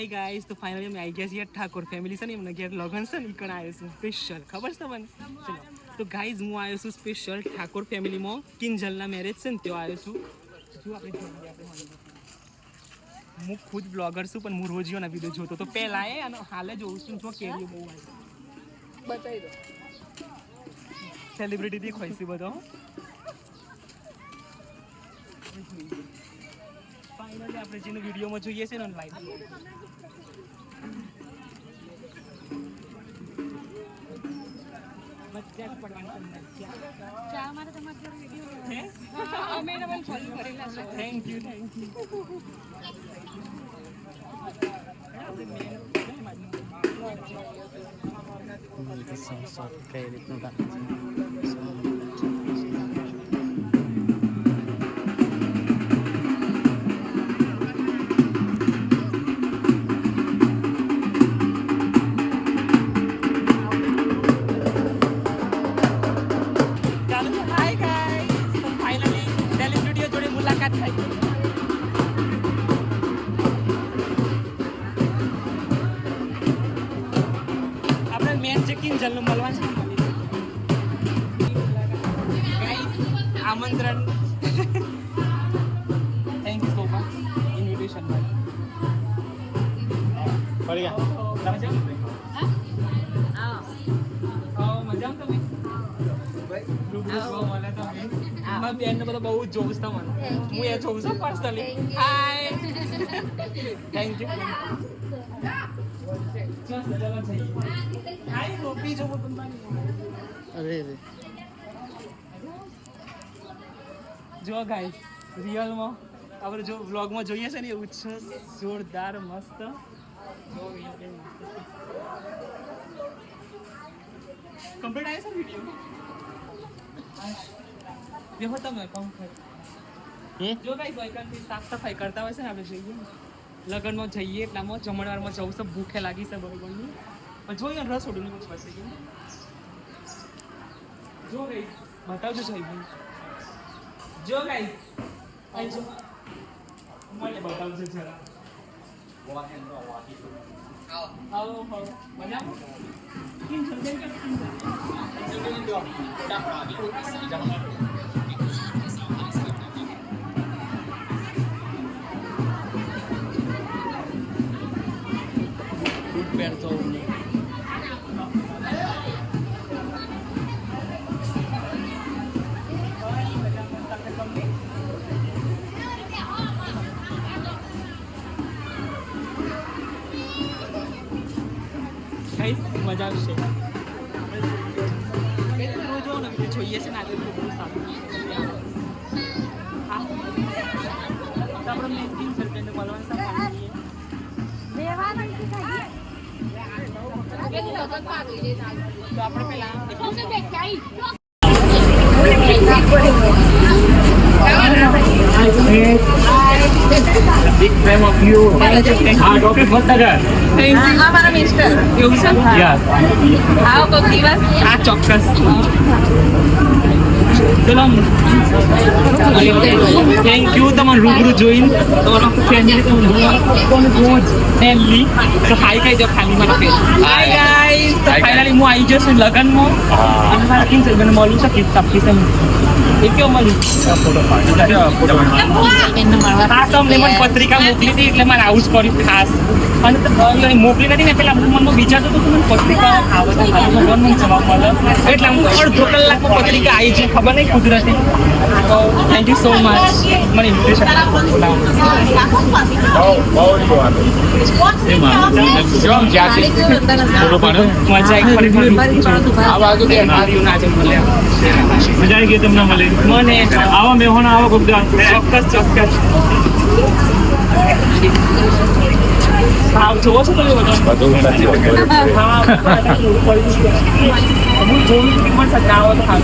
હાય guys તો finally અમે આવી ગયા છીએ ઠાકોર ફેમિલી છે ને એમના ઘેર લગન છે ને કણ આવ્યો છું સ્પેશિયલ ખબર છે તમને? ચલો તો ગાઈઝ હું આવ્યો છું સ્પેશિયલ ઠાકોર ફેમિલીમાં કિંજલના મેરેજ છે ને ત્યાં આવ્યો છું. જો આપણે. હું ખુદ બ્લોગર છું પણ હું રોજીઓના વીડિયો જોતો. તો પહેલાં એ અને હાલે જોઉં છું. જો કેરીઓ બહુ આવી. બતાવી દો. સેલિબ્રિટી દેખાય છે બધો ફાઇનલી આપણે જેને વિડીયોમાં જોઈએ છે ને live thank you thank you કઈ રીતનું મુલાકાત થઈ મેન ચેકિંગ જલ્લું મળવા છે આમંત્રણ. બહુ જોઉં છે તમને. હું એ રે જો ગાઈસ રિયલમાં આપણે જો વ્લોગમાં જોઈએ છે ને એવું જોરદાર મસ્ત. કમ્પ્લીટ આવે છે વીડિયો દેખો તમે કમ્પ્લીટ હે? જો ગાઈસ વૈકલ્પિક સાફ સફાઈ કરતા હોય છે ને આપણે જઈએ. લગનમાં જઈએ એટલામાં જમણવારમાં જવું છે ભૂખે લાગી છે બરોબરની પણ જોઈએ રસ રસોડું ને પછી છે. કે જો ગાઈસ બતાવજો જઈ ભાઈ જો ગાઈસ અહીં જો મને બતાવજો જરા. આવો મજા આવશે રોજ જો ને video જોઈએ છે ને આજે તો બહુ સારું હા તો આપણે મેં તીન સર્જનને મળવાનું છે ફાઇનલી દેવાનું છે કાંઈ? તો આપણે પહેલા તમને બે ક્યાંય big fan of you. Bhattagar. અમારા મિસ્ટર. એવું છે? Yeah. આવો કોઈક દિવસ. આ ચોક્કસ. ચલો. થેન્ક યુ તમારું રૂબરૂ જોઈને. તમારો ફેમિલી તમને ફેમિલી તો હાઈ કહી દો ખાલી મારા ફેસ હાય ગાઈસ તો ફાઇનલી હું આવી જશું લગનમાં અને મારા કિંગ મને મળું છે આપી છે એ કેવું મળ્યું હા અમને મને પત્રિકા મોકલી હતી એટલે મારે આવું જ કર્યું ખાસ અને મોકલી નથી ને પેલા હું મનમાં વિચારતો હતો કે મને પત્રિકા આવે તો ભગવાન મને જવાબ મળે. એટલે હું અડધો કલાકમાં પત્રિકા આવી છે ખબર નહીં કુદરતી. તો થેન્ક યુ સો મચ મને ઇન્વિટેશન મજા આવી ગઈ તમને મળી. મને આવા મેહોના આવા ગુપ્તા ચોક્કસ ચોક્કસ. ભાવ જોવો છો તમે બધો? હા જોઉં છું પણ તો સારું